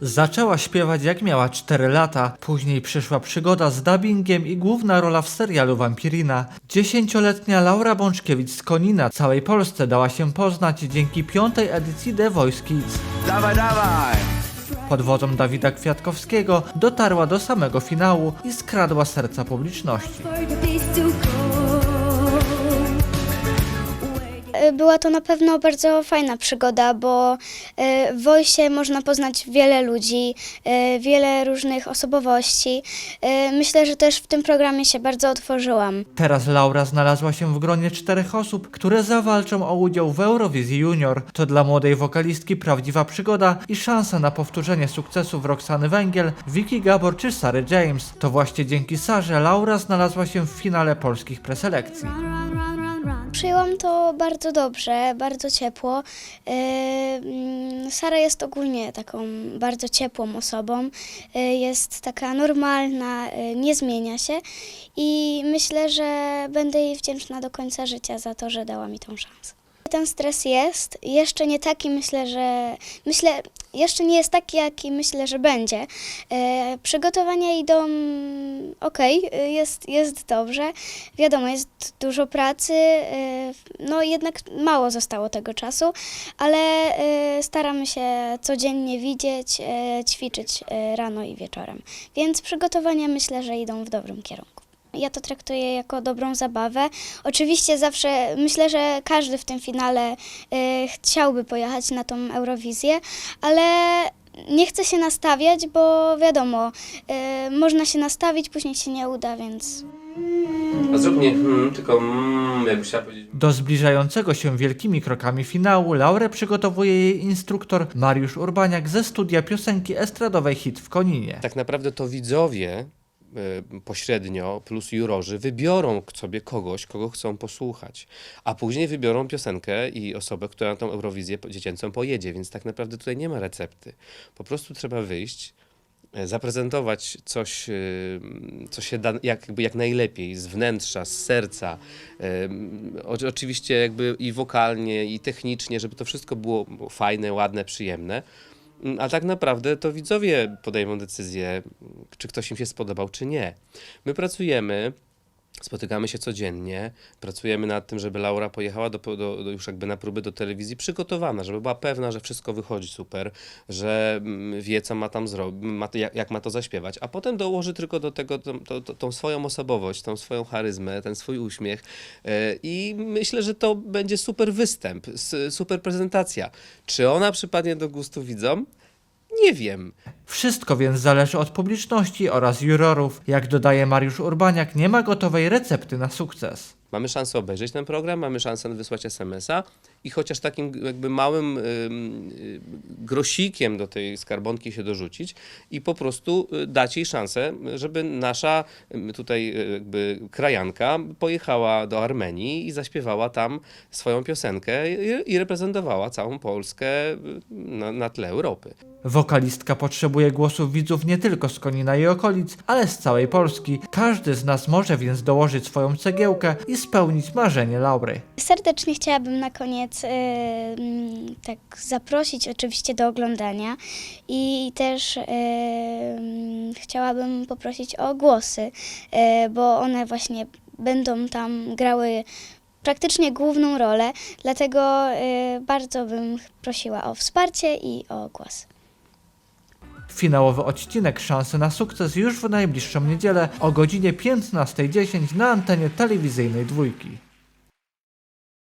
Zaczęła śpiewać jak miała 4 lata, później przyszła przygoda z dubbingiem i główna rola w serialu Vampirina. Dziesięcioletnia Laura Bączkiewicz z Konina całej Polsce dała się poznać dzięki piątej edycji The Voice Kids. Dawaj, dawaj! Pod wodzą Dawida Kwiatkowskiego dotarła do samego finału i skradła serca publiczności. Była to na pewno bardzo fajna przygoda, bo e, w Wojsie można poznać wiele ludzi, e, wiele różnych osobowości. E, Myślę, że też w tym programie się bardzo otworzyłam. Teraz Laura znalazła się w gronie czterech osób, które zawalczą o udział w Eurowizji Junior. To dla młodej wokalistki prawdziwa przygoda i szansa na powtórzenie sukcesów Roxany Węgiel, Vicky Gabor czy Sary James. To właśnie dzięki Sarze Laura znalazła się w finale polskich preselekcji. Przyjęłam to bardzo dobrze, bardzo ciepło. E, mm, Sara jest ogólnie taką bardzo ciepłą osobą, e, jest taka normalna, e, nie zmienia się i myślę, że będę jej wdzięczna do końca życia za to, że dała mi tą szansę. Ten stres jest, jeszcze nie taki myślę, że myślę, jeszcze nie jest taki, jaki myślę, że będzie. E, przygotowania idą ok, jest, jest dobrze. Wiadomo, jest dużo pracy, e, no jednak mało zostało tego czasu, ale e, staramy się codziennie widzieć, e, ćwiczyć e, rano i wieczorem. Więc przygotowania myślę, że idą w dobrym kierunku. Ja to traktuję jako dobrą zabawę. Oczywiście zawsze myślę, że każdy w tym finale e, chciałby pojechać na tą Eurowizję, ale nie chcę się nastawiać, bo wiadomo, e, można się nastawić, później się nie uda, więc A zrób nie hmm, tylko mm, jakbyś chciała powiedzieć. Do zbliżającego się wielkimi krokami finału Laurę przygotowuje jej instruktor Mariusz Urbaniak ze studia piosenki estradowej Hit w Koninie. Tak naprawdę to widzowie y, pośrednio plus jurorzy wybiorą sobie kogoś, kogo chcą posłuchać, a później wybiorą piosenkę i osobę, która na tą Eurowizję dziecięcą pojedzie, więc tak naprawdę tutaj nie ma recepty. Po prostu trzeba wyjść, e, zaprezentować coś, y, co się da jak, jakby jak najlepiej, z wnętrza, z serca, Em, o- oczywiście jakby i wokalnie, i technicznie, żeby to wszystko było fajne, ładne, przyjemne. Mm, A tak naprawdę to widzowie podejmą decyzję, czy ktoś im się spodobał, czy nie. My pracujemy, spotykamy się codziennie, pracujemy nad tym, żeby Laura pojechała do, do, do już jakby na próby do telewizji przygotowana, żeby była pewna, że wszystko wychodzi super, że mm, wie, co ma tam zrobić, jak, jak ma to zaśpiewać, a potem dołoży tylko do tego tą, tą, swoją osobowość, tą swoją charyzmę, ten swój uśmiech e, i myślę, że to będzie super występ, super prezentacja. Czy ona przypadnie do gustu widzom? Nie wiem. Wszystko więc zależy od publiczności oraz jurorów. Jak dodaje Mariusz Urbaniak, nie ma gotowej recepty na sukces. Mamy szansę obejrzeć ten program, mamy szansę wysłać SMS-a i chociaż takim jakby małym ym, grosikiem do tej skarbonki się dorzucić i po prostu y, dać jej szansę, żeby nasza tutaj y, jakby krajanka pojechała do Armenii i zaśpiewała tam swoją piosenkę i, reprezentowała całą Polskę na, na tle Europy. Wokalistka potrzebuje głosów widzów nie tylko z Konina i okolic, ale z całej Polski. Każdy z nas może więc dołożyć swoją cegiełkę i spełnić marzenie Laury. serdecznie chciałabym na koniec e, mm, tak zaprosić oczywiście do oglądania i też e, mm, chciałabym poprosić o głosy, e, bo one właśnie będą tam grały praktycznie główną rolę, dlatego e, bardzo bym prosiła o wsparcie i o głos. Finałowy odcinek Szansy na sukces już w najbliższą niedzielę o godzinie 15.10 na antenie telewizyjnej dwójki.